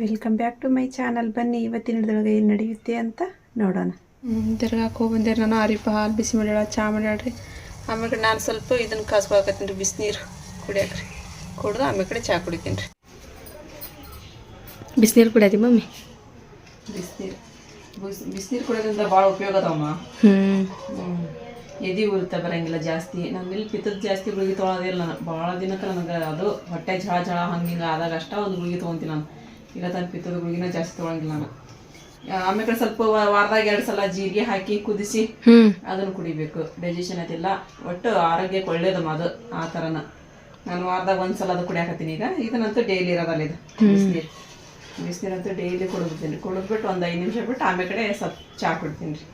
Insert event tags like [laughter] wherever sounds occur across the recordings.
Welcome back to my channel ಬನ್ನಿ ಇವತ್ತಿನ ಹಿಡಿದಾಗ ಏನು ನಡೆಯುತ್ತೆ ಅಂತ ನೋಡೋಣ. ಹೋಗಿ ಬಂದೆ ನಾನು. ಅರಿಪ ಹಾಲು ಬಿಸಿ ಮಾಡ್ಯಾಳ ಚಾ ಮಾಡ್ಯಾಳ್ರಿ. ಆಮೇಲೆ ನಾನು ಸ್ವಲ್ಪ ಇದನ್ನು ಕಾಸ್ಕೊಳಕತ್ತೀನಿ ರೀ ಬಿಸಿನೀರು ಕುಡಿಯಾಕ್ರಿ. ಕುಡ್ದು ಆಮೇಲೆ ಕಡೆ ಚಾ ಕುಡಿತೀನಿ ರೀ ಬಿಸಿನೀರು ಕುಡಿಯೋದಿ ಮಮ್ಮಿ? ಬಿಸಿನೀರು. ಬಿಸಿನೀರು ಕುಡಿಯೋದ್ರಿಂದ ಭಾಳ ಉಪಯೋಗ ಅದಾವಮ್ಮ. ಹ್ಞೂ ಎದಿ ಉರಿತ ಬರಂಗಿಲ್ಲ ಜಾಸ್ತಿ. ನಾನು ಇಲ್ಲಿ ಪಿತ್ತದ ಜಾಸ್ತಿ ಗುಳಿಗೆ ತೊಗೊಳೋದಿಲ್ಲ ನಾನು. ಭಾಳ ದಿನಕ್ಕೆ ನನಗೆ ಅದು ಹೊಟ್ಟೆ ಝಳ ಝಳ ಹಂಗೆ ಹಿಂಗೆ ಆದಾಗ ಅಷ್ಟ ಒಂದು ಗುಳಿಗೆ ತೊಗೊತೀನಿ ನಾನು. ಈಗ ತನ್ನ ಪಿತ್ತದ ಜಾಸ್ತಿ ತಗೊಳಂಗಿಲ್ಲ ನಾನು. ಆಮೇಲೆ ಸ್ವಲ್ಪ ವಾರದಾಗ ಎರಡು ಸಲ ಜೀರಿಗೆ ಹಾಕಿ ಕುದಿಸಿ ಅದನ್ನು ಕುಡಿಬೇಕು. ಡೈಜೆಷನ್ ಅದಿಲ್ಲ. ಒಟ್ಟು ಆರೋಗ್ಯಕ್ಕೆ ಒಳ್ಳೇದಮ್ಮ ಅದು ಆ ಥರನ ನಾನು ವಾರದಾಗ ಒಂದು ಸಲ ಅದು ಕುಡಿಯಾಕತ್ತೀನಿ. ಈಗ ಇದನ್ನಂತೂ ಡೈಲಿ ಇರೋದಲ್ಲ ಇದು. ಬಿಸಿನೀರು. ಬಿಸಿನೀರಂತೂ ಡೈಲಿ ಕುಡಿದ್ಬಿಡ್ತೀನಿ. ಕುಡಿದ್ಬಿಟ್ಟು ಒಂದು ಐದು ನಿಮಿಷ ಬಿಟ್ಟು ಆಮೇಲೆ ಕಡೆ ಸ್ವಲ್ಪ ಚಾ ಕುಡ್ತೀನಿ ರೀ.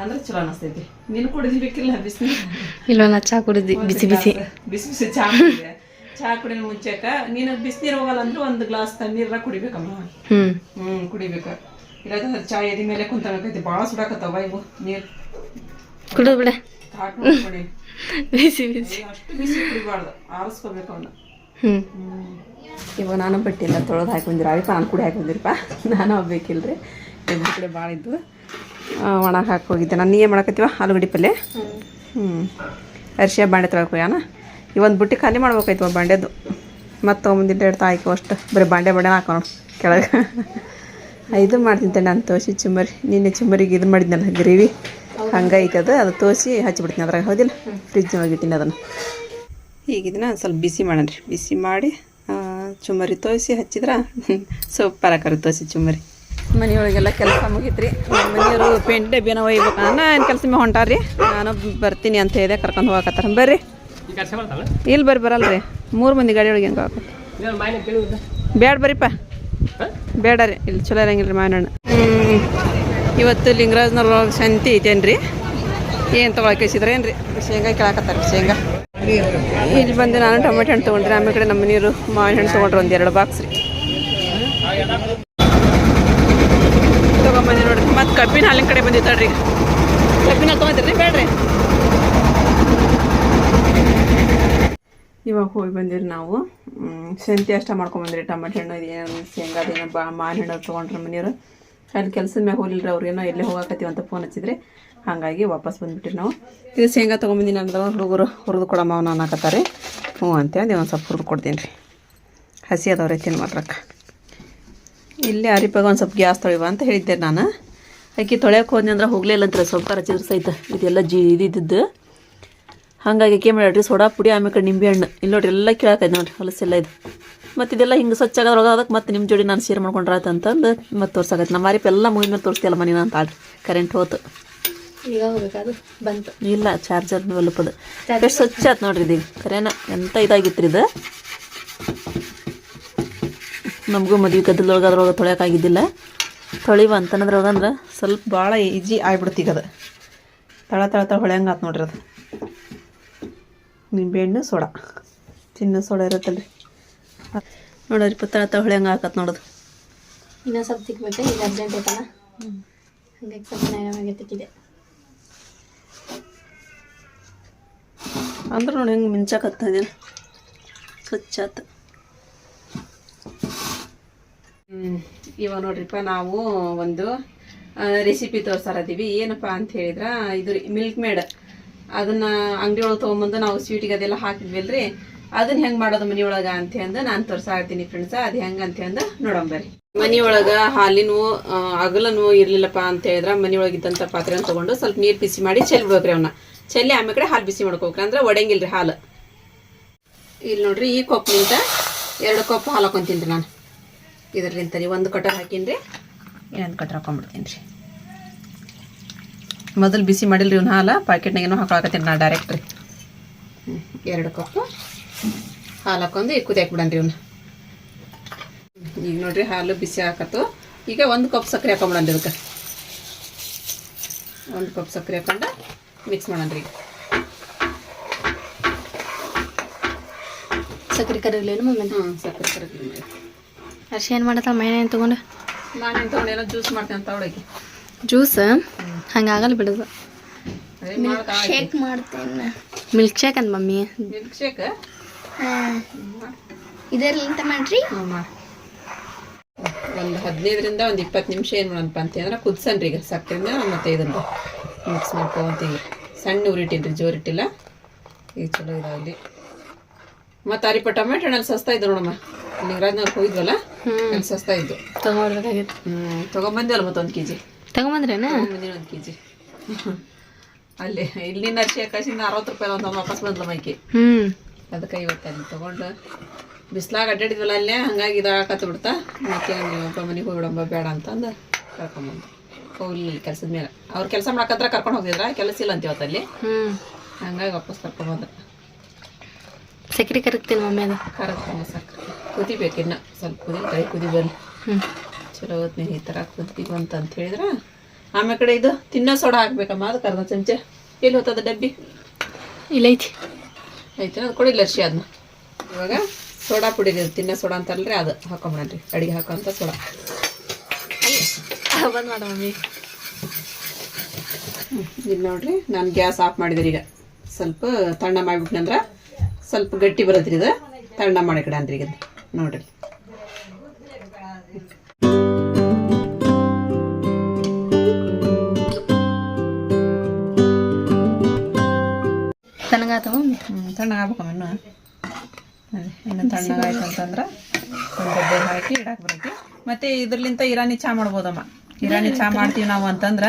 ಅಂದ್ರೆ ಚಲೋ ಅನಿಸ್ತೈತಿ. ನೀನು ಕುಡಿದಿಬೇಕಿಲ್ಲ ಬಿಸಿನೀರು. ಇಲ್ಲ ನಾ ಚಾ ಕುಡಿದ್ವಿ ಬಿಸಿ ಬಿಸಿ. ಬಿಸಿ ಬಿಸಿ ಚಾ ಕುಡಿದೆ. ಚಾ ಕುಡಿನ ಮುಂಚೆಕ ನೀನು ಬಿಸಿನೀರು ಹೋಗಲ್ಲ ಅಂದ್ರೆ ಒಂದು ಗ್ಲಾಸ್ ತಣ್ಣೀರ ಕುಡಿಬೇಕಮ್ಮ. ಹ್ಞೂ ಹ್ಮ್ ಕುಡಿಬೇಕು. ಇಲ್ಲ ಚಾ ಎದಿ ಮೇಲೆ ಕುಂತಾಗೈತಿ ಭಾಳ ಸುಡಾಕತ್ತವ ಇವು ನೀರು. ಕುಡಿದು ಬಿಡ. ಬಿಸಿ ಬಿಸಿ. ಅಷ್ಟು ಬಿಸಿ ಕುಡಿಬಾರ್ದು ಆರಿಸ್ಕೋಬೇಕು ಅವನ್ನ ಹ್ಞೂ ಇವಾಗ ನಾನು ಬಟ್ಟಿಲ್ಲ ತೊಳೆದು ಹಾಕೊಂಡಿರ ಬಂದಿರ ಅವಿಪ ನಾನು ಕುಡಿ ಹಾಕೊಂಡಿರಪ್ಪ ಬಂದಿರಪ್ಪ. ನಾನು ಹೋಗ್ಬೇಕಿಲ್ರಿ ಇಬ್ಬರು ಕಡೆ ಭಾಳ ಇದ್ವು ಒಣಗಿ ಹಾಕಿ ಹೋಗಿದ್ದೆ. ನಾನು ನೀ ಏನು ಮಾಡಕತ್ತೀವ ಆಲೂಗಡ್ಡೆ ಪಲ್ಯ? ಹ್ಞೂ ಅರಿಶಿಯ ಬಾಂಡೆ ಹೋಗ್ಯಾನ? ಇವೊಂದು ಬುಟ್ಟಿ ಖಾಲಿ ಮಾಡ್ಬೇಕಾಯ್ತು ಬಾಂಡೆದು. ಮತ್ತು ತೊಗೊಂಬಂದಿಲ್ಲ ಇಡ್ತಾ ಆಯ್ಕೆ ಅಷ್ಟು. ಬರೀ ಬಾಂಡೆ ಬಾಂಡೆ ಹಾಕೋಣ ಕೆಳಗೆ. ಇದು ಮಾಡ್ತಿದ್ದೆ ನಾನು ತೋಸಿ ಚುಮ್ಮರಿ. ನಿನ್ನೆ ಚುಮ್ಮರಿಗೆ ಇದು ಮಾಡಿದ್ನಲ್ಲ ಗ್ರೇವಿ. ಹಂಗೈತೆ ಅದು. ಅದು ತೋಸಿ ಹಚ್ಚಿಬಿಡ್ತೀನಿ ಅದ್ರಾಗ. ಹೌದಿಲ್ಲ? ಫ್ರಿಜ್ ಒಳಗೆ ಅದನ್ನು. ಈಗ ಇದನ್ನ ಸ್ವಲ್ಪ ಬಿಸಿ ಮಾಡೋಣ ರೀ. ಬಿಸಿ ಮಾಡಿ ಚುಮರಿ ತೋಸಿ ಹಚ್ಚಿದ್ರೆ [laughs] ಸೂಪರ್ ಆಕಾರ ತೋಸಿ ಚುಮ್ಮರಿ. ಮನೆಯೊಳಗೆಲ್ಲ ಕೆಲಸ ಮುಗೀತ್ರಿ ಮನೆಯವರು ಪೇಂಟ್ ಡಬ್ಬಿನ ಒಯ್ಬೇಕು. ನಾನು ಏನು ಕೆಲಸ ಮೇಲೆ ಹೊಂಟಾರ್ರಿ ನಾನು ಬರ್ತೀನಿ ಅಂತ ಹೇಳಿದೆ. ಕರ್ಕೊಂಡು ಹೋಗಕತ್ತಾರ. ಬರ್ರಿ. ಇಲ್ಲಿ ಬರ್ರಿ ಬರಲ್ರಿ. ಮೂರು ಮಂದಿ ಗಾಡಿ ಒಳಗೆ ಹೆಂಗೆ ಬೇಡ ಬರೀಪ್ಪ. ಬೇಡ ರೀ ಇಲ್ಲಿ ಚಲೋ ಇರಂಗಿಲ್ಲ ರೀ ಮಾವಿನ ಹಣ್ಣು. ಇವತ್ತು ಲಿಂಗರಾಜ್ನವ್ರ ಶಾಂತಿ ಐತೇನು ರೀ ಏನು ತೊಗೊಳಕಿಸಿದ್ರೆ ರೀ ಶೇಂಗಾ ಕೇಳಾಕತ್ತಾರ ಶೇಂಗಾ. ಇಲ್ಲಿ ಬಂದು ನಾನು ಟೊಮೆಟೊ ಹಣ್ಣು ತೊಗೊಂಡ್ರಿ ಆಮೇಲೆ ಕಡೆ ನಮ್ಮ ನೀರು ಮಾವಿನ ಹಣ್ಣು ತೊಗೊಂಡ್ರಿ ಒಂದು ಎರಡು ಬಾಕ್ಸ್ ರೀ. ತೊಗೊಂಬಂದಿ ನೋಡ್ರಿ. ಮತ್ತು ಕಬ್ಬಿನ ಹಾಲಿನ ಕಡೆ ಬಂದಿತ್ತಾಳ್ರಿ ಕಬ್ಬಿನ ಹಾಲು ತೊಗೊಂತೀರಿ ಬೇಡ್ರಿ. ಇವಾಗ ಹೋಗಿ ಬಂದಿರಿ ನಾವು. ಶಂತಿ ಅಷ್ಟ ಮಾಡ್ಕೊಂಬಂದ್ರಿ ಟಮಾಟೆ ಹಣ್ಣು ಇದೇನು ಶೇಂಗಾದೇನೋ ಬಾ ಮಾವಿನ ಹಣ್ಣು ತೊಗೊಂಡ್ರಿ ಮನೆಯವರು. ಅಲ್ಲಿ ಕೆಲಸದ ಮ್ಯಾಗ ಹೋಗಿಲ್ರಿ ಅವ್ರೇನೋ ಎಲ್ಲೇ ಹೋಗಾಕತ್ತೀವಿ ಅಂತ ಫೋನ್ ಹಚ್ಚಿದ್ರಿ. ಹಾಗಾಗಿ ವಾಪಸ್ ಬಂದ್ಬಿಟ್ರಿ ನಾವು. ಇದು ಶೇಂಗಾ ತೊಗೊಂಬಂದಿನಿ ಅಂದ್ರೆ ಹುಡುಗರು, ಹುರಿದು ಕೊಡಮ್ಮ ಅವ್ನು ಅನ್ನಕತ್ತಾರೆ. ಹ್ಞೂ ಅಂತೇಳಿ ಒಂದು ಸ್ವಲ್ಪ ಹುರಿದು ಕೊಡ್ತೀನಿ ರೀ. ಹಸಿ ಅದಾವ್ರಿ ತಿನ್ನು ಮಾಡ್ರಕ್ಕ ಇಲ್ಲೇ ಅರಿಪಾಗ ಒಂದು ಸ್ವಲ್ಪ ಗ್ಯಾಸ್ ತೊಳಿವ ಅಂತ ಹೇಳಿದ್ದೆ ನಾನು. ಅಕ್ಕಿ ತೊಳೆಯೋಕೆ ಹೋದ್ನಿ ಅಂದ್ರೆ ಹೋಗಲಿಲ್ಲ ಅಂತಾರೆ ಸ್ವಲ್ಪ ರಚಿದ್ರೆ ಸಹಿತ ಇದೆಲ್ಲ ಜಿ ಇದಿದ್ದು ಹಾಗಾಗಿ ಅಕ್ಕಿ ಮಾಡ್ರಿ ಸೋಡಾ ಪುಡಿ ಆಮೇಲೆ ಕಡೆ ನಿಂಬೆ ಹಣ್ಣು. ಇಲ್ಲಿ ನೋಡ್ರಿ ಎಲ್ಲ ಕೇಳಾಕೈತೆ ನೋಡ್ರಿ ಹೊಲಸೆಲ್ಲ ಇದು. ಮತ್ತು ಇದೆಲ್ಲ ಹಿಂಗೆ ಸ್ವಚ್ಛ ಆಗೋದ್ರೊಳಗೆ ಅದಕ್ಕೆ ಮತ್ತೆ ನಿಮ್ಮ ಜೋಡಿ ನಾನು ಶೇರ್ ಮಾಡ್ಕೊಂಡ್ರೆ ಆಯ್ತು ಅಂತಂದು ಮತ್ತೆ ತೋರ್ಸಾಕೈತೆ ನಮ್ಮ ಮಾರಿಪ್ಪ ಎಲ್ಲ ಮುಗಿದ ಮೇಲೆ ತೋರಿಸ್ತೀಯಲ್ಲ ಮನೆ ಅಂತ ಆಡ್ರಿ ಕರೆಂಟ್ ಹೋತು. ಈಗ ಹೋಗ್ಬೇಕಾದು ಬಂತು. ಇಲ್ಲ ಚಾರ್ಜರ್ ಒಲಪದು ಎಷ್ಟು ಸ್ವಚ್ಛ ಆಯ್ತು ನೋಡ್ರಿ ಇದೀಗ. ಕರೆನ ಎಂತ ಇದಾಗಿತ್ತು ಇದು? ನಮಗೂ ಮದುವೆ ಗದ್ದಲೊಳಗೆ ಅದ್ರೊಳಗೆ ತೊಳೆಯೋಕ್ಕಾಗಿದ್ದಿಲ್ಲ ತೊಳಿವ ಅಂತನದ್ರೊಳಗಂದ್ರೆ ಸ್ವಲ್ಪ ಭಾಳ ಈಜಿ ಆಗ್ಬಿಡ್ತೀಗ ಅದು. ತಳ ತಳ ತಳ ಹೊಳೆಯಂಗೆ ಆತು ನೋಡ್ರಿ ಅದು. ನಿಂಬೆಹಣ್ಣು ಸೋಡಾ. ತಿನ್ನೋ ಸೋಡಾ ಇರುತ್ತಲ್ರಿ. ನೋಡ್ರಿ ತಳ ತಳ ಹೊಳೆಯಂಗೆ ಹಾಕತ್ ನೋಡೋದು. ಇನ್ನೂ ಸ್ವಲ್ಪ ತಿಕ್ಬೇಕು ಈಗ ಅರ್ಜೆಂಟ್ ಐತಲ್ಲ? ಹಂಗಾಗಿ ಸ್ವಲ್ಪ ನಯವಾಗಿ ತಿಕ್ಕಿದೆ. ಅಂದ್ರೆ ನೋಡಿ ಹೆಂಗೆ ಮಿಂಚಾಕತ್ತ ಇದೀನಿ ಸ್ವಚ್ಛ ಆತು. ಇವಾಗ ನೋಡ್ರಿಪ್ಪ ನಾವು ಒಂದು ರೆಸಿಪಿ ತೋರ್ಸಾರದೀವಿ ಏನಪ್ಪ ಅಂತ ಹೇಳಿದ್ರೆ ಇದು ಮಿಲ್ಕ್ ಮೇಡ್ ಅದನ್ನ ಅಂಗಡಿ ಒಳಗೆ ತಗೊಂಬಂದು ನಾವು ಸ್ವೀಟಿಗೆ ಅದೆಲ್ಲ ಹಾಕಿದ್ವಿಲ್ರಿ ಅದನ್ನ ಹೆಂಗ್ ಮಾಡೋದು ಮನಿಯೊಳಗ ಅಂತ ಅಂದ ನಾನು ತೋರ್ಸಾಕತ್ತೀನಿ ಫ್ರೆಂಡ್ಸ್ ಅದು ಹೆಂಗ ಅಂತ ಅಂದ ಮನೆ ಮನಿಯೊಳಗ ಹಾಲಿನ ಅಗಲನು ಇರ್ಲಿಲ್ಲಪ್ಪ ಅಂತ ಹೇಳಿದ್ರ ಮನಿಯೊಳಗಿದ್ದಂಥ ಪಾತ್ರೆನ ತಗೊಂಡು ಸ್ವಲ್ಪ ನೀರು ಬಿಸಿ ಮಾಡಿ ಚೆಲ್ಬಿಡ್ಬೇಕ್ರಿ ಅವನ್ನ ಚೆಲ್ಲಿ ಆಮೇಲೆ ಕಡೆ ಹಾಲು ಬಿಸಿ ಮಾಡ್ಕೋಕ್ರಿ ಅಂದ್ರೆ ಒಡೆಂಗಿಲ್ರಿ ಹಾಲು. ಇಲ್ಲಿ ನೋಡ್ರಿ ಈ ಕೊಪ್ಪಿನಿಂದ ಎರಡು ಕಪ್ ಹಾಲು ಹಾಕೊಂತೀನಿ ರೀ ನಾನು. ಇದರ್ಲಿಂತ ರೀ ಒಂದು ಕಟ್ಟ ಹಾಕೀನಿ ರೀ ಇನ್ನೊಂದು ಕಟರ್ ಹಾಕೊಂಡ್ಬಿಡ್ತೀನಿ ರೀ. ಮೊದಲು ಬಿಸಿ ಮಾಡಿಲ್ರಿ ಇವ್ನ ಹಾಲು ಪ್ಯಾಕೆಟ್ನಾಗೇನೋ ಹಾಕೊಳಕತ್ತೀನಿ ನಾ ಡೈರೆಕ್ಟ್ ರೀ. ಎರಡು ಕಪ್ಪು ಹಾಲು ಹಾಕೊಂಡು ಈಗ ಹಾಕ್ಬಿಡೋಣ ರೀ ಇವ್ನ. ಈಗ ನೋಡ್ರಿ ಹಾಲು ಬಿಸಿ ಹಾಕತ್ತು ಈಗ ಒಂದು ಕಪ್ ಸಕ್ಕರೆ ಹಾಕೊಂಬಿಡನ್ರಿ ಇದಕ್ಕೆ ಒಂದು ಕಪ್ ಸಕ್ಕರೆ ಹಾಕೊಂಡು ಮಿಕ್ಸ್ ಮಾಡನ್ರಿ ಈಗ. ಸಕ್ರೆ ಕರಿಲೇನು ಮಮ್ಮಿ ಹ್ಞೂ ಸಕ್ಕರೆ ಕರಗಿ ಮಾಡಿ ಅರ್ಶಿ ಏನು ಮಾಡತ್ತ ಮೈನೇನು ತೊಗೊಂಡು? ನಾನೇನು ತೊಗೊಂಡೆಲ್ಲ ಜ್ಯೂಸ್ ಮಾಡ್ತೇನೆ ಅಂತ ಅವಳಿಗೆ ಜ್ಯೂಸ್ ಹಂಗಾಗಲ್ಲ ಬಿಡೋದು ಶೇಕ್ ಮಾಡ್ತೇನೆ ಮಿಲ್ಕ್ ಶೇಕ್ ಅಂತ ಮಮ್ಮಿ. ಮಿಲ್ಕ್ ಶೇಕ್ ಇದರ್ಲಿಂತ ಮಾಡ್ರಿ? ಒಂದು ಹದಿನೈದರಿಂದ ಒಂದು ಇಪ್ಪತ್ತು ನಿಮಿಷ ಏನು ಮಾಡೋಣಪ್ಪ ಅಂತಂದ್ರೆ ಕುದ್ಸನ್ರಿ ಈಗ ಸಕ್ಕರೆನ ಮತ್ತೆ ಇದನ್ನು ಮಿಕ್ಸ್ ಮಾಡ್ಕೊಂತೀವಿ ಸಣ್ಣ ಉರಿಟ್ಟಿನ್ರಿ ಜೋರಿಟ್ಟಿಲ್ಲ ಈಗ ಚಲೋ ಇದಾಗಲಿ ಮತ್ತು ಅರಿಪ ಟೊಮೆಟೊ ಹಣ್ಣಲ್ಲಿ ಸಸ್ತಾ ಇದ್ದು ನೋಡಮ್ಮ. ನಿಂಗರಾಜ್ನವ್ರು ಹೋಗಿದ್ವಲ್ಲ? ಅಲ್ಲಿ ಸಸ್ತಾ ಇದ್ದು. ತಗೊಂಡ್ಬೇಕಾಗಿತ್ತು ಹ್ಞೂ ತೊಗೊಂಬಂದಿವಲ್ಲ ಮತ್ತೊಂದು ಕೆ ಜಿ ತಗೊಂಬಂದ್ರೇನ? ಮುಂದಿನ ಒಂದು ಕೆ ಜಿ ಅಲ್ಲಿ ಇಲ್ಲಿ ನರ್ಸಿ ಅರವತ್ತು ರೂಪಾಯಿ ಒಂದು ವಾಪಸ್ ಬಂದ್ಲು ಮೈಕಿ. ಹ್ಮ್. ಅದಕ್ಕೆ ಇವತ್ತು ಅಲ್ಲಿ ತೊಗೊಂಡು ಬಿಸ್ಲಾಗ ಅಡ್ಡಾಡಿದ್ವಲ್ಲ ಅಲ್ಲೇ ಹಂಗಾಗಿ ಇದಾಗತ್ತ ಬಿಡ್ತಾ. ಮತ್ತೆ ಒಬ್ಬ ಮನೆಗೆ ಹೋಗ್ಬಿಡಂಬ ಬೇಡ ಅಂತಂದು ಕರ್ಕೊಂಬಂದು ಹೋಗ್ಲಿಲ್ಲ ಕೆಲಸದ ಮೇಲೆ. ಅವ್ರು ಕೆಲಸ ಮಾಡಕತ್ರ ಕರ್ಕೊಂಡು ಹೋಗಿದ್ರ? ಕೆಲಸ ಇಲ್ಲ ಅಂತ ಇವತ್ತಲ್ಲಿ ಹ್ಮ್. ಹಂಗಾಗಿ ವಾಪಸ್ ಕರ್ಕೊಂಬಂದ ಸಕ್ರೆ ಕರಗ್ತೀನಿ ಮಮ್ಮಿ ಅದು. ಕರಗ್ತೀನಿ ಸಕ್ಕರೆ ಕುದಿಬೇಕು ಇನ್ನು ಸ್ವಲ್ಪ ಕುದಿ ಕೈ ಕುದಿ ಬರಲಿ ಹ್ಮ್. ಚಲೋ ನೀವು ಈ ಥರ ಕುದ್ದೀವಿ ಅಂತಂತ ಅಂತ ಹೇಳಿದ್ರೆ? ಆಮೇಲೆ ಕಡೆ ಇದು ತಿನ್ನೋ ಸೋಡಾ ಹಾಕ್ಬೇಕಮ್ಮ ಅದಕ್ಕೆ ಅರ್ಧ ಚಮಚ. ಎಲ್ಲಿ ಹೊತ್ತದ ಡಬ್ಬಿ? ಇಲ್ಲೈತಿ ಐತಿ. ಐತೆ ಅದು ಕೊಡಿ ಲಸಿ ಅದನ್ನ ಇವಾಗ ಸೋಡಾ ಪುಡಿ ತಿನ್ನೋ ಸೋಡಾ ಅಂತಲ್ರಿ ಅದು ಹಾಕೊಂಬಿಡ್ರಿ ಅಡಿಗೆ ಹಾಕೋಂಥ ಸೋಡಾ. ಬಂದು ಮಾಡ ಮಮ್ಮಿ. ಇದು ನೋಡ್ರಿ ನಾನು ಗ್ಯಾಸ್ ಆಫ್ ಮಾಡಿದ್ರಿ ಈಗ. ಸ್ವಲ್ಪ ತಣ್ಣ ಮಾಡಿಬಿಟ್ನಂದ್ರೆ ಸ್ವಲ್ಪ ಗಟ್ಟಿ ಬರೋದ್ರಿ ಇದು. ತಣ್ಣ ಮಾಡಿ ಕಡೆ ಅಂದ್ರಿ ಈಗ. ನೋಡ್ರಿ. ಮಮ್ಮಿ ಹ್ಞೂ ತಣ್ಣಗಾಗ್ಬೇಕಮ್ಮ ಇನ್ನು. ತಣ್ಣಗಾಯ್ತು ಅಂತಂದ್ರೆ ಒಂದು ಡಬ್ಬೆ ಹಾಕಿ ಇಡಾಕ್ ಬರೈತಿ. ಮತ್ತೆ ಇದ್ರಲಿಂತ ಇರಾನಿ ಚಾ ಮಾಡ್ಬೋದಮ್ಮ. ಇರಾನಿ ಚಾ ಮಾಡ್ತೀವಿ ನಾವು ಅಂತಂದ್ರೆ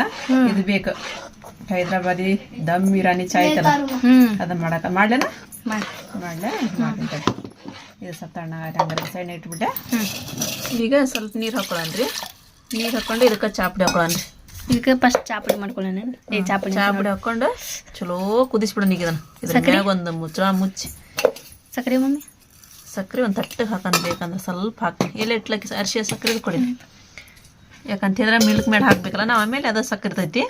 ಇದು ಬೇಕು. ಹೈದ್ರಾಬಾದಿ ದಮ್ ಇರಾನಿ ಚಾ ಐತಲ್ಲ? ಅದನ್ನ ಮಾಡಕ ಮಾಡ್ಲೇನ? ಮಾಡಿ. ಮಾಡ್ಲೆ? ಮಾಡ್ತೀನಿ ಇದು ಸ್ವಲ್ಪ ತಣ್ಣ ಹಂಗಾರೆ ಸೈಡ್ ಇಟ್ಬಿಟ್ಟೆ. ಈಗ ಸ್ವಲ್ಪ ನೀರು ಹಾಕೊಳ್ಳನ್ರಿ ನೀರು ಹಾಕೊಂಡು ಇದಕ್ಕೆ ಚಾಪುಡಿ ಹಾಕೊಳ್ಳನ್ರಿ ಇದಕ್ಕೆ ಫಸ್ಟ್ ಚಾಪುಡಿ ಮಾಡ್ಕೊಳ್ಳೋಣ. ಏ ಚಾಪುಡಿ ಚಾಪುಡಿ ಹಾಕೊಂಡು ಚಲೋ ಕುದಿಸ್ಬಿಡೋಣ ಈಗ ಇದನ್ನ. ಒಂದು ಮುಚ್ಚಳ ಮುಚ್ಚಿ. ಸಕ್ಕರೆ ಮಮ್ಮಿ? ಸಕ್ಕರೆ ಒಂದು ತಟ್ಟಗೆ ಹಾಕೊಂಡು ಬೇಕಂದ್ರೆ ಸ್ವಲ್ಪ ಹಾಕಿ ಎಲೆ ಇಟ್ಲಕ್ಕೆ ಅರಿಶಿನ ಸಕ್ಕರೆ ಕೊಡಿ. ಯಾಕಂತ ಹೇಳಿದ್ರೆ ಮಿಲ್ಕ್ ಮೇಡ್ ಹಾಕ್ಬೇಕಲ್ಲ ನಾವು ಆಮೇಲೆ ಅದು ಸಕ್ಕರೆ ಇರ್ತೈತಿ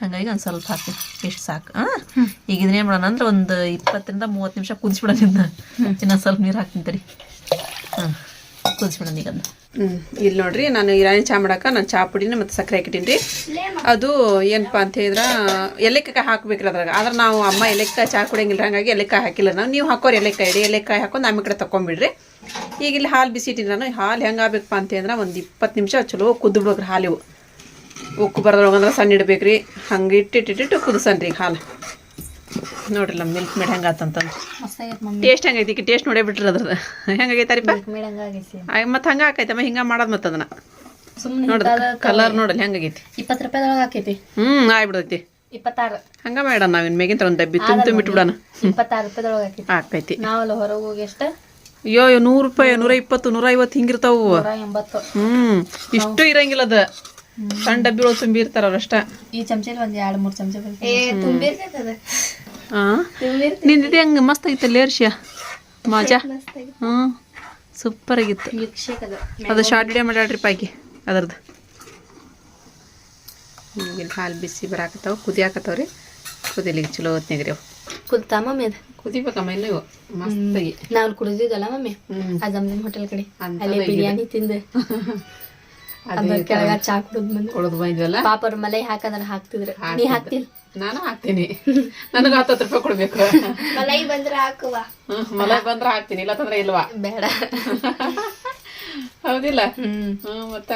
ಹಾಗಾಗಿ ಒಂದು ಸ್ವಲ್ಪ ಹಾಕಿ ಎಷ್ಟು ಸಾಕು. ಹಾಂ? ಈಗ ಇದನ್ನೇನು ಮಾಡೋಣ ಅಂದ್ರೆ ಒಂದು ಇಪ್ಪತ್ತರಿಂದ ಮೂವತ್ತು ನಿಮಿಷ ಕುದಿಸ್ಬಿಡೋಣ ಇದನ್ನ. ಇನ್ನೊಂದು ಸ್ವಲ್ಪ ನೀರು ಹಾಕ್ತೀನಿ ಹಾಂ ಕುದಿಸ್ಬಿಡೋಣ ಈಗ ಅದನ್ನ. ಹ್ಞೂ ಇಲ್ಲಿ ನೋಡ್ರಿ, ನಾನು ಇರಾನಿ ಚಾ ಮಾಡಕ್ಕೆ ನಾನು ಚಾ ಪುಡಿನ ಮತ್ತು ಸಕ್ಕರೆ ಹಾಕಿಟ್ಟೀನಿ ರೀ. ಅದು ಏನಪ್ಪ ಅಂತ ಹೇಳಿದ್ರೆ ಎಲೆಕಾಯಿ ಹಾಕ್ಬೇಕ್ರಿ ಅದ್ರಾಗ. ಆದ್ರೆ ನಾವು ಅಮ್ಮ ಎಲೆಕಾಯಿ ಚಾ ಕುಡಿಯಂಗಿಲ್ಲ ಹಾಗಾಗಿ ಎಲೆಕಾಯಿ ಹಾಕಿಲ್ಲ ನಾವು ನೀವು ಹಾಕೋರು ಎಲೆಕಾಯಿ ಇಡಿ ಎಲೆಕಾಯಿ ಹಾಕೊಂಡು ನಮ್ಮ ಕಡೆ ತಗೊಂಬಿಡ್ರಿ ಈಗ ಇಲ್ಲಿ ಹಾಲು ಬಿಸಿ ಇಟ್ಟಿನಿ ನಾನು. ಹಾಲು ಹೆಂಗೆ ಆಗ್ಬೇಕಪ್ಪ ಅಂತ ಹೇಳಿದ್ರೆ, ಒಂದು ಇಪ್ಪತ್ತು ನಿಮಿಷ ಚಲೋ ಕುದ್ದು ಬಿಡ್ಬೇಕ್ರಿ ಹಾಲು ಇವು. ಉಕ್ಕು ಬರೋದ್ರೊಳಗಂದ್ರೆ ಸಣ್ಣ ಇಡ್ಬೇಕ್ರಿ. ಹಂಗೆ ಇಟ್ಟಿಟ್ಟಿಟ್ಟು ಕುದಿಸನ್ರಿ ಈಗ ಹಾಲು. ನೋಡ್ರಿ ನಮ್ಮ ಮಿಲ್ಕ್ ಮೇಡ್ ಹೆಂಗೆ ಆತಂತಂದು ಟೇಸ್ಟ್ ಹೆಂಗೈತಿ ಈಗ ಟೇಸ್ಟ್ ನೋಡೇ ಬಿಟ್ರಿ ಅದ್ರದ್ದು ಹೆಂಗಾಗೈತಾರಿಪ್ಪ ರೀ ಮತ್ತ ಹಂಗ ಹಾಕೈತಮ್ಮ ಹಿಂಗ ಮಾಡೋದು ಮತ್ತೆ ಅದನ್ನ. ಕಲರ್ ನೋಡಲ್ಲ ಹೆಂಗಾಗೈತಿ ಇಪ್ಪತ್ತು ರೂಪಾಯಿದೊಳಗೆ ಹಾಕೈತಿ ಹ್ಞೂ ಆಗ್ಬಿಡೈತಿ. ಇಪ್ಪತ್ತಾರು. ಹಂಗ ಬೇಡ ನಾವೇನು ಮೇಗಿಂತ ಒಂದು ಡಬ್ಬಿ ತುಂಬ ತುಂಬಿಟ್ಬಿಡೋಣ ಇಪ್ಪತ್ತಾರು ರೂಪಾಯಿದೊಳಗೆ ಹಾಕೈತಿ ನಾವಲ್ಲ ಹೊರಗೆ ಹೋಗಿ ಎಷ್ಟು? ಅಯ್ಯೋ ಅಯ್ಯೋ ನೂರು ರೂಪಾಯಿ ನೂರ ಇಪ್ಪತ್ತು ನೂರ ಐವತ್ತು ಹಿಂಗಿರ್ತಾವು ಹ್ಮ್ ಇಷ್ಟು ಇರಂಗಿಲ್ಲ ಅದ. ಸಣ್ಣ ಡಬ್ಬಿ ತುಂಬಿರ್ತಾರ ತುಂಬಿ ಇರ್ತಾರ ಅವ್ರಷ್ಟ ಈ ಚಮಚಲ್ಲಿ ಒಂದ್ ಎರಡು ಮೂರು ಚಮಚ ಆ? ನಿಂದಿದೆ ಹಂಗ ಮಸ್ತ್ ಐತಲ್ಲ ಏರ್ಷ್ಯ? ಮಾಜಾ? ಹ್ಮ್. ಸೂಪರ್ ಆಗಿತ್ತು. ಅದು. ಅದು ಶಾರ್ಟ್ ವಿಡಿಯೋ ಮಾಡ್ಯಾಡ್ರಿ ಪಾಕಿ ಅದ್ರದ್ದು. ಈಗಿನ ಹಾಲು ಬಿಸಿ ಬರಾಕತ್ತಾವ ಕುದಿಯಾಕತ್ತಾವ್ರಿ. ಕುದಿಲಿಗೆ ಚಲೋ ಹೊತ್ನಾಗ ರೀ ಅವು. ಕುದ್ತಾ ಮಮ್ಮಿ ಅದು? ಕುದಿಬೇಕಮ್ಮ ಇಲ್ಲ ಇವು. ಮಸ್ತಾಗಿ ನಾವು ಕುಡಿದಿದ್ದಲ್ಲ ಮಮ್ಮಿ? ಆ ಜಮ್ ಹೋಟೆಲ್ ಕಡೆ. ಅಲ್ಲಿ ಬಿರಿಯಾನಿ ತಿಂದು. [laughs] ಕೆಳಗ ಚಾ ಕುಡಿದ್ ಬಂದು ಕೊಡೋದು ಬಂದ್ವಲ್ಲ? ಪಾಪ ಮಲೈ ಹಾಕಂದ್ರೆ ಹಾಕ್ತಿದ್ರು. ನೀ ಹಾಕ್ತಿಲ್? ನಾನು ಹಾಕ್ತೀನಿ. ನನಗೆ ಹತ್ತತ್ತು ರೂಪಾಯಿ ಕೊಡ್ಬೇಕು. ಮಲೈ ಬಂದ್ರ ಹಾಕುವ. ಮಳೆ ಬಂದ್ರೆ ಹಾಕ್ತೀನಿ ಇಲ್ಲತ್ತಂದ್ರೆ ಇಲ್ವಾ? ಬೇಡ. ಹೌದಿಲ್ಲ? ಹ್ಮ್. ಹ್ಮ್ ಮತ್ತ?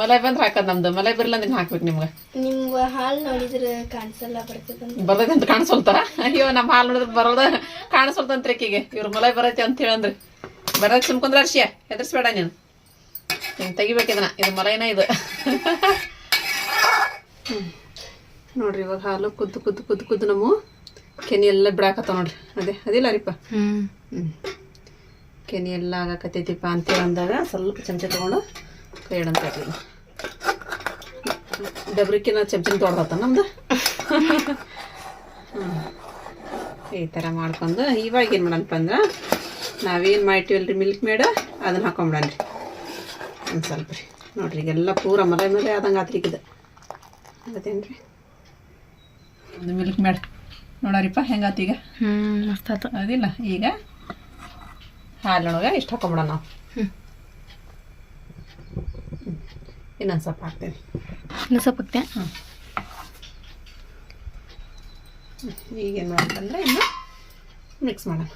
ಮಲೈ ಬಂದ್ರ ಹಾಕದ್ ನಮ್ದು. ಮಲೈ ಬರಲ್ಲ ಅಂದ್ರೆ ಹಾಕ್ಬೇಕು ನಿಮ್ಗ. ನಿಮ್ಗ ಹಾಲ್ ನೋಡಿದ್ರೆ ಕಾಣಿಸಲ್ಲ ಬರ್ತದಂತ ಬರ್ತೈತೆ ಅಂತ ಕಾಣಿಸಲ್ತ ಅಯ್ಯೋ ನಮ್ಮ ಹಾಲ್ ನೋಡಿದ್ರೆ ಬರೋದ ಕಾಣಿಸಲ್ತಂತ್ರಿ ಆಕಿಗೆ ಇವ್ರ ಮಲೈ ಬರೈತೆ ಅಂತ ಹೇಳಂದ್ರಿ. ಬರಕ್ ಸುಮ್ಕೊಂಡ್ರ ಅರ್ಶಿಯ ಹೆದರ್ಸ್ಬೇಡ ನೀನು. ನೀನು ಇದನ್ನ. ಇದು ಮಲೈನ ಇದು. ಹ್ಞೂ ನೋಡ್ರಿ ಇವಾಗ ಹಾಲು ಕುದ್ದು ಕುದ್ದು ಕುದ್ದು ಕುದ್ದು ನಮ್ಮ ಕೆನಿ ಎಲ್ಲ ಬಿಡಾಕತ್ತಾವ ನೋಡ್ರಿ. ಅದೇ ಅದಿಲ್ಲ ರೀಪ? ಹ್ಞೂ ಕೆನೆ ಎಲ್ಲ ಆಗಕತ್ತೈತಿಪ್ಪ ಅಂತೇಳಿ ಅಂದಾಗ ಸ್ವಲ್ಪ ಚಮಚ ತಗೊಂಡು ಕೈ ಇಡಂತ ಡಬ್ರಿಕಿನ ಚಮಚನ ತೊಡ್ದತ್ತ ನಮ್ದು? ಹ್ಞೂ ಈ ಥರ ಮಾಡ್ಕೊಂಡು ಇವಾಗ ಏನು ಮಾಡಣಪ್ಪ ಅಂದ್ರೆ ನಾವೇನು ಮಾಡ್ತೀವಲ್ರಿ ಮಿಲ್ಕ್ ಮೇಡ ಅದನ್ನ ಹಾಕೊಂಬಿಡಣ್ರಿ ಒಂದು ಸ್ವಲ್ಪ ರೀ. ನೋಡ್ರಿ ಈಗೆಲ್ಲ ಪೂರ ಮಲೆ ಮೇಲೆ ಆದಂಗೆ ಆತ್ರಿ ಇದು ಅದೇನ್ರಿ ಒಂದು ಮಿಲ್ಕ್ ಮೇಡ್. ನೋಡಾರಿಪ್ಪ ಹೆಂಗಾತ್ ಈಗ? ಹ್ಮ್ ಮಸ್ತ್ ಆತು. ಅದಿಲ್ಲ ಈಗ ಹಾಲಿನೊಳಗೆ ಇಷ್ಟು ಹಾಕೊಂಬಿಡೋಣ ನಾವು. ಹ್ಮ್. ಇನ್ನೊಂದು ಸ್ವಲ್ಪ ಹಾಕ್ತೇನೆ. ಇನ್ನೊಂದು ಸ್ವಲ್ಪ ಹ್ಞೂ ಈಗೇನು ಮಾಡಬೇಕಂದ್ರೆ ಇನ್ನು ಮಿಕ್ಸ್ ಮಾಡೋಣ.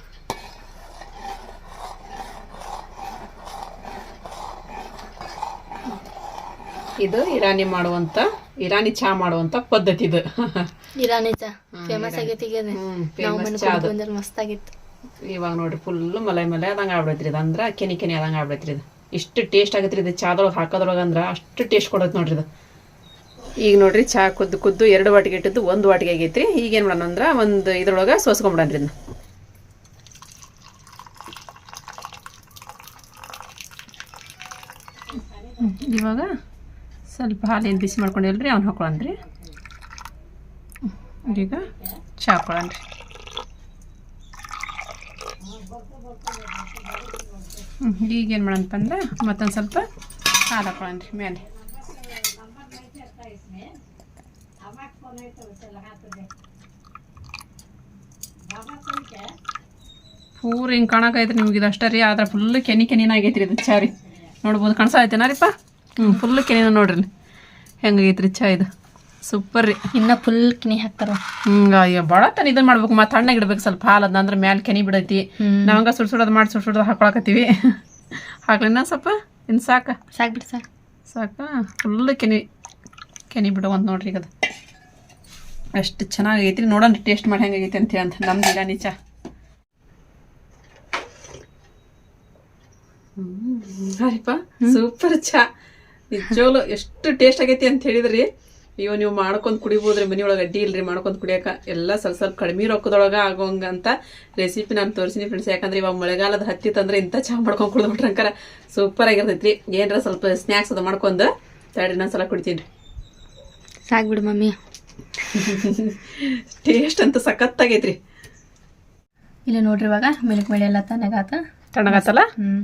ಇದು ಇರಾನಿ ಮಾಡುವಂತ ಇರಾನಿ ಚಾ ಮಾಡುವಂತ ಪದ್ಧತಿ ಇದು ಇರಾನಿ ಚಾ. ಫೇಮಸ್ ಆಗೈತಿ ಈಗ ನಾವು ಮಸ್ತ್ ಆಗಿತ್ತು. ಇವಾಗ ನೋಡ್ರಿ ಫುಲ್ ಮಲೈ ಮಲೆ ಅದಂಗ ಆಗ್ಬಿಡತ್ರಿ ಇದು ಅಂದ್ರ ಕೆನಿ ಕೆನಿ ಅದಂಗ ಆಗ್ಬಿಡತ್ರಿ ಇದು. ಇಷ್ಟು ಟೇಸ್ಟ್ ಆಗತ್ರಿ ಇದು ಚಾದೊಳಗೆ ಹಾಕೋದ್ರೊಳಗೆ ಅಂದ್ರ ಅಷ್ಟು ಟೇಸ್ಟ್ ಕೊಡತ್ ನೋಡ್ರಿ ಇದು. ಈಗ ನೋಡ್ರಿ ಚಾ ಕುದ್ದು ಕುದ್ದು ಎರಡು ವಾಟಿಗೆ ಇಟ್ಟಿದ್ದು ಒಂದು ವಾಟಿಗೆ ಆಗೈತ್ರಿ. ಈಗ ಏನು ಮಾಡೋಣ ಅಂದ್ರೆ ಒಂದು ಇದ್ರೊಳಗೆ ಸೋಸ್ಕೊಂಬಿಡನ್ರಿ ಇದನ್ನ. ಇವಾಗ ಸ್ವಲ್ಪ ಹಾಲಿನ ಬಿಸಿ ಮಾಡ್ಕೊಂಡಿಲ್ರಿ ಅವ್ನು ಹಾಕೊಳ್ಳನ್ರಿ ಈಗ ಚಾ ಹಾಕೊಳ್ಳನ್ರಿ ಹ್ಮ್, ಈಗ ಏನು ಮಾಡಣಪ್ಪ ಅಂದ್ರೆ ಮತ್ತೊಂದು ಸ್ವಲ್ಪ ಹಾಲು ಹಾಕೊಳ್ಳನ್ರಿ ಮೇಲೆ ಪೂರ ಹಿಂಗೆ ಕಾಣಕೈತ್ರಿ ನಿಮ್ಗೆ ಇದು ಅಷ್ಟೇ ರೀ ಆದ್ರೆ ಫುಲ್ ಕೆನಿ ಕೆನಿನ ರೀ ಇದು ಚಾರಿ ರೀ. ನೋಡ್ಬೋದು ಕಾಣಿಸ್ತೈತೇನ ರೀಪ್ಪ ಹ್ಞೂ ಫುಲ್ ಕೆನೆನ ನೋಡ್ರಿ ಹೆಂಗೈತ್ರಿ ಚಾ ಇದು? ಸೂಪರ್ ರೀ. ಇನ್ನ ಫುಲ್ ಕಿನಿ ಹಾಕ್ತಾರ. ಹಿಂಗ ಅಯ್ಯೋ ಭಾಳ ತನ ಇದನ್ನ ಮಾಡ್ಬೇಕು. ಮತ್ತೆ ತಣ್ಣಗೆ ಇಡ್ಬೇಕು ಸ್ವಲ್ಪ ಹಾಲು ಅದಂದ್ರೆ ಅಂದ್ರೆ ಮ್ಯಾಲೆ ಕೆನಿ ಬಿಡೈತಿ. ನಾವಂಗ ಸುಡ್ ಸುಡೋದು ಮಾಡಿ ಸುಡ್ ಸುಡೋದು ಹಾಕೊಳಕತ್ತೀವಿ. [laughs] ಹಾಕ್ಲಿನ ಸ್ವಲ್ಪ? ಇನ್ನು ಸಾಕ? ಸಾಕ್ ಬಿಡಿ ಸಾಕ್. ಸಾಕ? ಫುಲ್ ಕೆನಿ ಕೆನಿ ಬಿಡುವಂತ ನೋಡ್ರಿ ಈಗ ಅದು. ಅಷ್ಟು ಚೆನ್ನಾಗೈತಿ ನೋಡೋಣ ಟೇಸ್ಟ್ ಮಾಡಿ ಹೆಂಗೈತಿ ಅಂತ ಹೇಳಿ ಅಂತ. ನಮ್ದು ಇಲ್ಲ ಚಾ ಹರಿಪ ಸೂಪರ್ ಚಾ. ನಿಜವಾಗ್ಲು ಎಷ್ಟು ಟೇಸ್ಟ್ ಆಗೈತಿ ಅಂತ ಹೇಳಿದ್ರಿ. ಅಯ್ಯೋ ನೀವು ಮಾಡ್ಕೊಂಡ್ ಕುಡಿಬೋದ್ರಿ ಮನಿಯೊಳಗೆ ಅಡ್ಡಿ ಇಲ್ರಿ ಮಾಡ್ಕೊಂಡ್ ಕುಡಿಯಕ. ಎಲ್ಲ ಸ್ವಲ್ಪ ಸ್ವಲ್ಪ ಕಡಿಮೆ ರೊಕ್ಕದೊಳಗ ಆಗೋಂಗ ಅಂತ ರೆಸಿಪಿ ನಾನು ತೋರಿಸಿನಿ ಫ್ರೆಂಡ್ಸ್ ಯಾಕಂದ್ರೆ ಇವಾಗ ಮಳೆಗಾಲದ ಹತ್ತಿತ್ತಂದ್ರೆ ಇಂಥ ಚಾ ಮಾಡ್ಕೊಂಡ್ ಕುಡಿದ್ಬಿಟ್ರಂಕರ ಸೂಪರ್ ಆಗಿರ್ತೈತ್ರಿ. ಏನ್ರ ಸ್ವಲ್ಪ ಸ್ನ್ಯಾಕ್ಸ್ ಅದ ಮಾಡ್ಕೊಂಡು ತಡಿ ನಾನು ಸಲ ಕುಡಿತೀನಿ. ಸಾಕ್ಬಿಡು ಮಮ್ಮಿ. [laughs] ಟೇಸ್ಟ್ ಅಂತ ಸಖತ್ತಾಗೈತ್ರಿ. ಇಲ್ಲ ನೋಡ್ರಿ ಇವಾಗ ಮಿಲ್ಕ್ ಮಳೆ ಎಲ್ಲ ತಣ್ಣಗಾತ. ತಣ್ಣಗಾತಲ್ಲ? ಹ್ಮ್.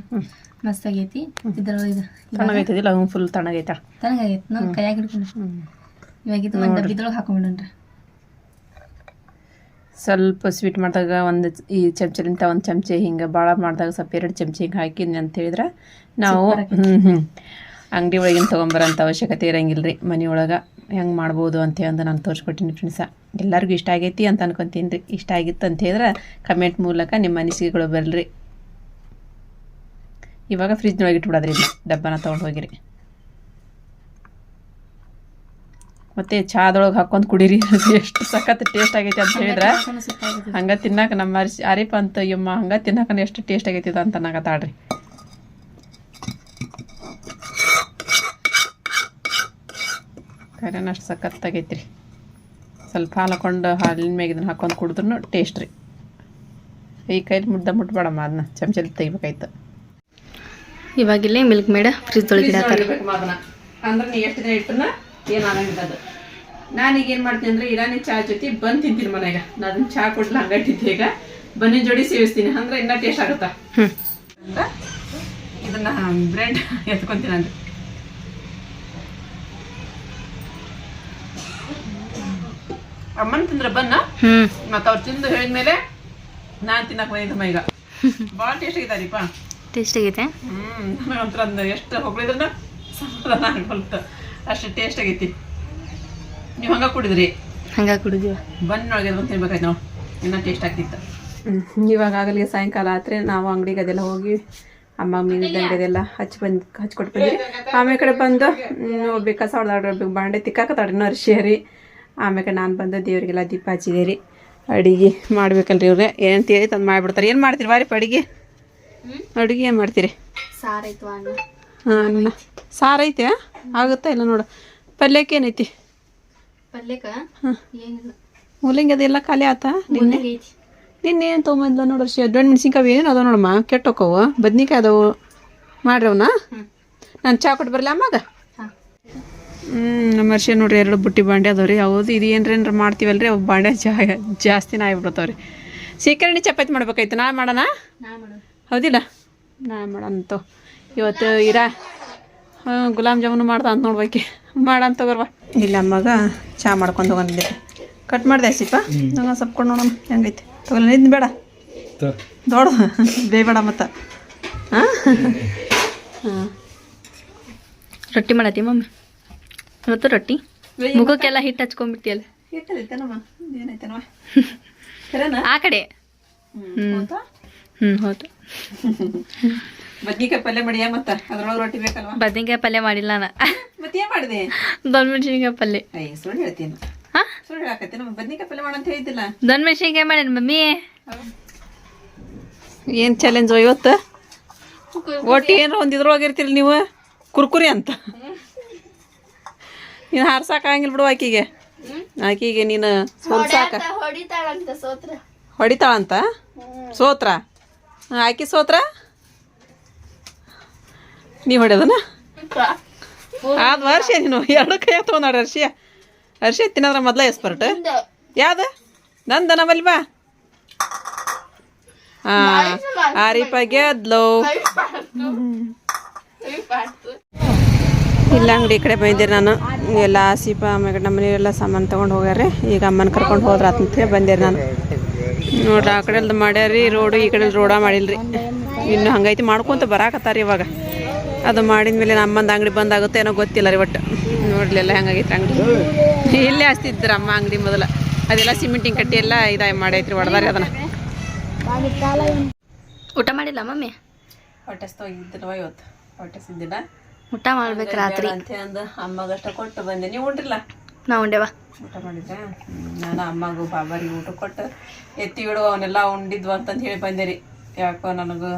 ಮಸ್ತ್ ಆಗೈತಿ ಇದ್ರ ಇದು ತಣ್ಣಗೈತದಿಲ್ಲ ಹ್ಞೂ ಫುಲ್ ತಣ್ಣಗೈತ ತಣ್ಣಗೈತಿ ಕೈಯಾಗ ಹಿಡ್ಕೊಂಡು. ಇವಾಗ ಇದು ಒಂದು ಡಬ್ಬಿದೊಳಗೆ ಸ್ವಲ್ಪ ಸ್ವೀಟ್ ಮಾಡಿದಾಗ ಒಂದು ಈ ಚಮಚಲಿಂತ ಒಂದು ಚಮಚೆ ಹಿಂಗೆ ಭಾಳ ಮಾಡಿದಾಗ ಸ್ವಲ್ಪ ಎರಡು ಚಮಚೆ ಹಿಂಗೆ ಹಾಕಿದ್ನಿ ಅಂತ ಹೇಳಿದ್ರೆ ನಾವು ಹ್ಞೂ ಹ್ಞೂ ಅಂಗಡಿ ಒಳಗಿನ ತೊಗೊಂಬರೋಂಥ ಅವಶ್ಯಕತೆ ಇರಂಗಿಲ್ಲ ರೀ ಮನೆಯೊಳಗೆ ಹೆಂಗೆ ಮಾಡ್ಬೋದು ಅಂತ ಹೇಳಿ ನಾನು ತೋರಿಸ್ಕೊಟ್ಟಿನಿ ಫ್ರೆಂಡ್ಸ ಎಲ್ಲರಿಗೂ ಇಷ್ಟ ಆಗೈತಿ ಅಂತ ಅನ್ಕೊಂತೀನಿ ರೀ. ಇಷ್ಟ ಆಗಿತ್ತು ಅಂತ ಹೇಳಿದ್ರೆ ಕಮೆಂಟ್ ಮೂಲಕ ನಿಮ್ಮ ಅನಿಸಿಕೆಗಳು ಬರಲಿ ಇವಾಗ ಫ್ರಿಜ್ನೊಳಗೆ ಇಟ್ಬಿಡೋದ್ರಿ ಡಬ್ಬನ ತೊಗೊಂಡು ಹೋಗಿರಿ. ಮತ್ತೆ ಚಾದೊಳಗೆ ಹಾಕೊಂಡು ಕುಡೀರಿ ಎಷ್ಟು ಸಖತ್ ಟೇಸ್ಟ್ ಆಗೈತಿ ಅಂತ ಹೇಳಿದ್ರೆ ಹಂಗ ತಿನ್ನಾಕ ನಮ್ಮ ಅರಿಶಿ ಅರಿಪ ಅಂತ ಯಮ್ಮ ಹಂಗ ತಿನ್ನಾಕ ಎಷ್ಟು ಟೇಸ್ಟ್ ಆಗೈತಿ ಅಂತ ಅನ್ನಕತ್ತಾಳ್ರಿ ಕರೆನ ಅಷ್ಟು ಸಖತ್ತಾಗೈತ್ರಿ ಸ್ವಲ್ಪ ಹಾಲು ಹಾಕೊಂಡು ಹಾಲಿನ ಮ್ಯಾಗ ಇದನ್ನ ಹಾಕೊಂಡು ಕುಡಿದ್ರು ಟೇಸ್ಟ್ ರೀ. ಈ ಕೈಲಿ ಮುದ್ದ ಮುಟ್ಬೇಡಮ್ಮ ಅದನ್ನ ಚಮಚಲ್ಲಿ ತೆಗಿಬೇಕಾಯ್ತು. ಇವಾಗಿಲ್ಲೇ ಮಿಲ್ಕ್ ಮೇಡ ಫ್ರಿಜ್ ಒಳಗೆ ಇಡಾತಾರೆ ಅಂದ್ರೆ ನೀ ಎಷ್ಟು ದಿನ ಇಟ್ಟನ? ಏನು ಆಗಂಗಿಲ್ಲ ಅದು? ನಾನೀಗ ಏನು ಮಾಡ್ತೀನಿ ಅಂದ್ರೆ ಇರಾನಿ ಚಾ ಜೊತೆ ಬಂದು ತಿಂತೀನಿ ಮನೆಗೆ ನಾನು ಅದನ್ನ ಚಾ ಕೊಡ್ಲ ಹಂಗಟ್ಟಿದ್ದೆ ಈಗ. ಬನ್ನಿ ಜೋಡಿ ಸೇವಿಸ್ತೀನಿ. ಅಂದ್ರೆ ಇನ್ನೂ ಟೇಸ್ಟ್ ಆಗುತ್ತಾ? ಇದನ್ನ ಬ್ರೆಡ್ ಎತ್ಕೊಂತೀನಿ ಅಂದ್ರೆ ಅಮ್ಮನ ತಿಂದ್ರೆ ಬನ್ನ? ಮತ್ತು ಅವ್ರು ತಿಂದು ಹೇಳಿದ್ಮೇಲೆ ನಾನು ತಿನ್ನಕ್ಕೆ ಬಂದಿದ್ದಮ್ಮ ಈಗ. [laughs] ಭಾಳ ಟೇಸ್ಟ್ ಆಗಿದ್ದಾರಿಪ್ಪ. ಟೇಸ್ಟ್ ಆಗೈತೆ ಅಂದ ಎಷ್ಟು ಹೊಗಳಿದ್ರನ ಸಮಾಧಾನ ಆಗ್ಬಲ್ತ ಅಷ್ಟು ಟೇಸ್ಟ್ ಆಗೈತಿ. ನೀವು ಹಂಗ ಕುಡಿದ್ರಿ? ಹಂಗ ಕುಡಿದ್ವಿ. ಬನ್ನೊಳಗೆ ಬಂದು ತಿನ್ಬೇಕಾಯ್ತು ನಾವು. ಇನ್ನೂ ಟೇಸ್ಟ್ ಆಗ್ತಿತ್ತು. ಇವಾಗ ಆಗಲಿ ಸಾಯಂಕಾಲ ಆತ್ರೆ ನಾವು ಅಂಗಡಿಗೆ ಅದೆಲ್ಲ ಹೋಗಿ ಅಮ್ಮ ಮೀನು ಅದೆಲ್ಲ ಹಚ್ಚಿ ಬಂದು ಹಚ್ಕೊಟ್ಟು ಬಂದ್ರಿ ಆಮೇಲೆ ಕಡೆ ಬಂದು ಒಬ್ಬ ಕಸ ಹೊಡೆದಾಡ್ಬೇಕು ಬಾಂಡೆ ತಿಕ್ಕಾಕತ್ತಾಡ್ರಿ ಅರ್ಶಿಯರಿ ಆಮೇಲೆ ನಾನು ಬಂದು ದೇವರಿಗೆಲ್ಲ ದೀಪ ಹಚ್ಚಿದೆ ರೀ. ಅಡಿಗೆ ಮಾಡ್ಬೇಕಲ್ರಿ ಇವ್ರೆ. ಏನು ತೇರಿ ತಂದು ಮಾಡಿಬಿಡ್ತಾರೆ. ಏನು ಮಾಡ್ತೀರಿ? ಬಾರಿ ಅಡಿಗೆ ಅಡುಗೆ ಏನು ಮಾಡ್ತೀರಿ? ಸಾರೈತು ಅನ್ನ ಹಾಂ ಸಾರು ಐತೆ ಆಗುತ್ತಾ ಇಲ್ಲ ನೋಡು. ಪಲ್ಯಕ್ಕೆ ಏನೈತಿ? ಪಲ್ಯಕ್ಕೆ? ಏನಿಲ್ಲ. ಮೂಲಂಗಿ ಅದೆಲ್ಲ ಖಾಲಿ ಆತ ನಿನ್ನೆ? ನಿನ್ನೆ ಏನು ತೊಗೊಂಬಂದ್ಲ ನೋಡ್ರಿ ಶೇ ದೊಡ್ಡ ಮೆಣಸಿನ್ಕಾಯಿ ಏನು ಅದಾವ ನೋಡಮ್ಮ ಕೆಟ್ಟೋಕವು. ಬದ್ನಿಕಾಯಿ ಅದಾವು. ಮಾಡ್ರಿ ಅವನ್ನ ನಾನು ಚಾ ಕೊಟ್ಟು ಬರ್ಲಿ ಅಮ್ಮಾಗ? ಹ್ಮ್ ಹ್ಞೂ ನಮ್ಮ ವರ್ಷ ನೋಡ್ರಿ ಎರಡು ಬುಟ್ಟಿ ಬಾಂಡೆ ಅದಾವ ರೀ ಹೌದು ಇದು ಏನ್ರ ಏನ್ರ ಮಾಡ್ತೀವಲ್ರಿ ಅವು ಬಾಂಡೆ ಜಾ ಜಾಸ್ತಿನ ಆಗ್ಬಿಡ್ತಾವ ರೀ ಸೀಕರಣಿ ಚಪಾತಿ ಮಾಡ್ಬೇಕಾಯ್ತು ನಾ ಮಾಡೋಣ. ಹೌದಿಲ್ಲ? ನಾ ಮಾಡಂತು ಇವತ್ತು ಇರಾ. ಗುಲಾಬ್ ಜಾಮೂನು ಮಾಡ್ದ ಅಂತ ನೋಡ್ಬೇಕಿ ಮಾಡಂತ ತಗೋರ್ವ ಇಲ್ಲ ಮಗ ಚಾ ಮಾಡ್ಕೊಂಡು ಹೋಗಂದಿದ್ದೆ ಕಟ್ ಮಾಡಿದೆ ಸಿಪ್ಪ. ನಂಗೆ ಸ್ವಲ್ಪ ಕೊಂಡು ನೋಡಮ್ಮ ಹೆಂಗೈತಿ. ತಗೊಲ್ಲ ನಿಂದು ಬೇಡ ದೊಡ್ಡ ಬೇಬೇಡ ಮತ್ತು. ಹಾಂ ಹಾಂ. ರೊಟ್ಟಿ ಮಾಡತ್ತಿ ಮಮ್ಮಿ? ಇವತ್ತು ರೊಟ್ಟಿ? ಮುಖಕ್ಕೆಲ್ಲ ಹಿಟ್ಟು ಹಚ್ಕೊಂಡ್ಬಿಟ್ಟಿಯಲ್ಲ ಹಿಟ್ಟಲ್ಲಿ ಏನೈತೇನವ [laughs] ಆ ಕಡೆ? ಹ್ಞೂ ಹ್ಞೂ ಹೌದು. [laughs] ಬದ್ನಿಕಾಯಿ ಪಲ್ಯ ಮಾಡಿಯ ಮತ್ತ? ಅದ್ರೊಳಗೆ ರೊಟ್ಟಿ ಬೇಕಲ್ವಾ? ಬದ್ನಿಕಾಯಿ ಪಲ್ಯ ಮಾಡಿಲ್ಲ ನಾ. [laughs] ಮತ್ತೆ ಏನ್ ಮಾಡಿದೆ? ದೊನ್ ಮೆಣಸಿನ್ಕಾಯಿ ಪಲ್ಯ. ಅಯ್ಯ ಸುಳ್ಳು ಹೇಳ್ತೀನಿ ಹಾ? ಸುಳ್ಳು ಹೇಳಕತ್ತೀನಿ ಬದ್ನಿಕಾಯಿ ಪಲ್ಯ ಮಾಡಂತ ಹೇಳಿದ್ದಿಲ್ಲ. ದೊನ್ ಮೆಣಸಿನ್ಕಾಯಿ ಮಾಡೇನಿ ಮಮ್ಮಿ ಏನು ಚಾಲೆಂಜ್ ಇವತ್ತು? ಒಟ್ಟು ಏನಾರ ಒಂದು ಇದ್ರೊಳಗಿರ್ತೀರಿ ನೀವು? ಕುರ್ಕುರಿ ಅಂತ. ನೀನು ಹಾರ್ಸಾಕಂಗಿಲ್ಲ ಬಿಡು ಆಕಿಗೆ. ಆಕಿಗೆ ನೀನು ಹೊಲ್ಸಾಕ ಹೊಡಿತಾಳಂತ ಸೋತ್ರ. ಹೊಡಿತಾಳಂತ? ಸೋತ್ರ? ಆಕಿ ಸೋತ್ರ? ನೀ ಹೊಡ್ಯದನ ಆದ ವರ್ಷ ನೀನು. ಎರಡು ಕೈ ತೊಗೊಂಡಾಡ ಅರ್ಶಿ ಅರ್ಷಿ ತಿನ್ನದ್ರ ಮೊದ್ಲ ಎಸ್ಪರ್ಟ್. ಯಾವ್ದು? ನಂದ ನಮ್ಮಲ್ಲಿ ಬಾ. ಹಾ ಆರಿಪ ಗೆದ್ಲು ಇಲ್ಲ ಅಂಗಡಿ ಈ ಕಡೆ ಬಂದಿರಿ ನಾನು. ಎಲ್ಲ ಆಸಿಪ ಆಮೇಲೆ ನಮ್ಮ ಮನೆಯೆಲ್ಲ ಸಾಮಾನು ತೊಗೊಂಡು ಹೋಗ್ಯಾರ ಈಗ ಅಮ್ಮನ ಕರ್ಕೊಂಡು ಹೋದ್ರೆ ಅಂತೇಳಿ ಬಂದಿರಿ ನಾನು. ನೋಡ್ರಿ ಆ ಕಡೆ ಮಾಡ್ಯಾರಿ ರೋಡು ಈ ಕಡೆ ರೋಡ ಮಾಡಿಲ್ರಿ. ಇನ್ನು ಹಂಗೈತಿ ಮಾಡ್ಕೊಂತ ಬರಾಕತ್ತಾರ ಇವಾಗ. ಅದು ಮಾಡಿದ್ಮೇಲೆ ನಮ್ಮಂದು ಅಂಗಡಿ ಬಂದಾಗುತ್ತೆ ಏನೋ ಗೊತ್ತಿಲ್ಲ ರೀ ಒಟ್ಟು. ನೋಡ್ಲಿಲ್ಲ ಎಲ್ಲ ಹೆಂಗಾಗೈತ್ರಿ ಅಂಗಡಿ. ಇಲ್ಲೇ ಹಸ್ತಿದ್ರು ಅಮ್ಮ ಅಂಗಡಿ ಮೊದಲ. ಅದೆಲ್ಲ ಸಿಮೆಂಟಿಂಗ್ ಕಟ್ಟಿ ಎಲ್ಲ ಇದಾಗಿ ಮಾಡೈತ್ರಿ ಹೊಡೆದಾರಿ ಅದನ್ನ. ಊಟ ಮಾಡಿಲ್ಲ ಮಮ್ಮಿ? ಹೊಟ್ಟೆ ಇದ್ದಿಲ್ವ ಇವತ್ತು? ಹೊಟ್ಟೆ ಸಿದ್ದಿಲ್ಲ ಊಟ ಮಾಡ್ಬೇಕು ರಾತ್ರಿ. ಅಂತ ಅಂದು ಅಮ್ಮಗಷ್ಟ ಕೊಟ್ಟು ಬಂದೆ. ನೀವು ಉಂಡ್ರಿಲ್ಲ? ನಾ ಉಂಡೆವ. ಊಟ ಮಾಡಿದ್ರೆ ನಾನು ಅಮ್ಮಗೂ ಬಾಬಾರಿಗೆ ಊಟ ಕೊಟ್ಟು ಎತ್ತಿ ಬಿಡು ಅವನ್ನೆಲ್ಲ ಉಂಡಿದ್ವು ಅಂತಂದು ಹೇಳಿ ಬಂದೆ ರೀ ಯಾಕೋ ನನಗೂ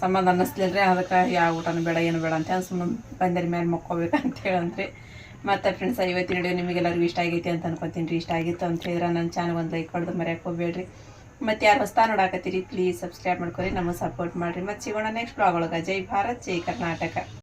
ಸಮಾಧಾನ ಅನ್ನಿಸ್ಲಿಲ್ಲ ರೀ ಅದಕ್ಕೆ ಯಾವ ಊಟನೂ ಬೇಡ, ಏನು ಬೇಡ ಅಂತ ಸುಮ್ಮನೆ ಬಂದೆ ರೀ ಮೇಲೆ ಅಂತ ಹೇಳಂತ್ರಿ. ಮತ್ತು ಫ್ರೆಂಡ್ಸ್ ಇವತ್ತಿನ ವಿಡಿಯೋ ನಿಮಗೆಲ್ಲರಿಗೂ ಇಷ್ಟ ಆಗೈತಿ ಅಂತ ಅನ್ಕೋತೀನಿ ರೀ, ಇಷ್ಟ ಆಗಿತ್ತು ಅಂತ ಹೇಳಿದ್ರೆ ನನ್ನ ಚಾನಲ್ ಒಂದು ಲೈಕ್ ಹೊಡೆದು ಮರ್ಯಾಕೆ ಹೋಗ್ಬೇಡ್ರಿ. ಮತ್ತು ಯಾರು ಹೊಸ್ತಾ ನೋಡಾಕತ್ತೀರಿ ಪ್ಲೀಸ್ ಸಬ್ಸ್ಕ್ರೈಬ್ ಮಾಡ್ಕೊರಿ, ನಮಗೆ ಸಪೋರ್ಟ್ ಮಾಡಿರಿ. ಮತ್ತು ಸಿಗೋಣ ನೆಕ್ಸ್ಟ್ ಬ್ಲಾಗ್ ಒಳಗೆ. ಜೈ ಭಾರತ್, ಜೈ ಕರ್ನಾಟಕ.